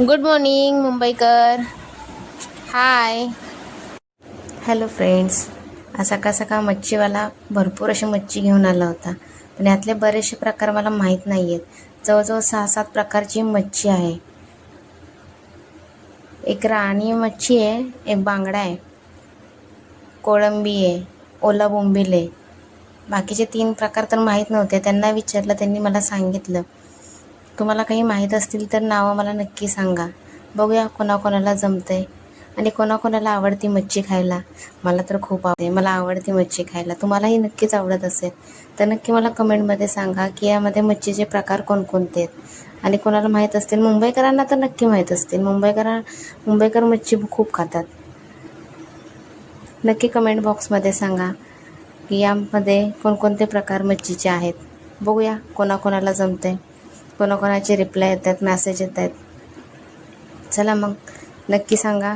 Good morning मुंबईकर hi hello friends आज सकाळ सकाळ मच्छीवाला भरपूर अशी मच्छी घेऊन आला होता. पण यातले बरेचसे प्रकार मला माहीत नाही आहेत जवळजवळ सहा सात प्रकारची मच्छी आहे. एक राणी मच्छी आहे एक बांगडा आहे कोळंबी आहे ओला बोंबील आहे. बाकीचे तीन प्रकार तर माहीत नव्हते. त्यांना विचारलं त्यांनी मला सांगितलं. तुम्हाला काही माहीत असतील तर नावं मला नक्की सांगा. बघूया कोणाकोणाला जमतं आहे आणि कोणाकोणाला आवडती मच्छी खायला? मला तर खूप आवडते. मला आवडती मच्छी खायला. तुम्हालाही नक्कीच आवडत असेल. तर नक्की मला कमेंटमध्ये सांगा की यामध्ये मच्छीचे प्रकार कोणकोणते आहेत? आणि कोणाला माहीत असतील? मुंबईकरांना तर नक्की माहीत असतील. मुंबईकरां मुंबईकर मच्छी खूप खातात. नक्की कमेंट बॉक्समध्ये सांगा की यामध्ये कोणकोणते प्रकार मच्छीचे आहेत. बघूया कोणाकोणाला जमतंय. कोणाकोणाचे रिप्लाय येतात मॅसेज येत आहेत चला मग नक्की सांगा.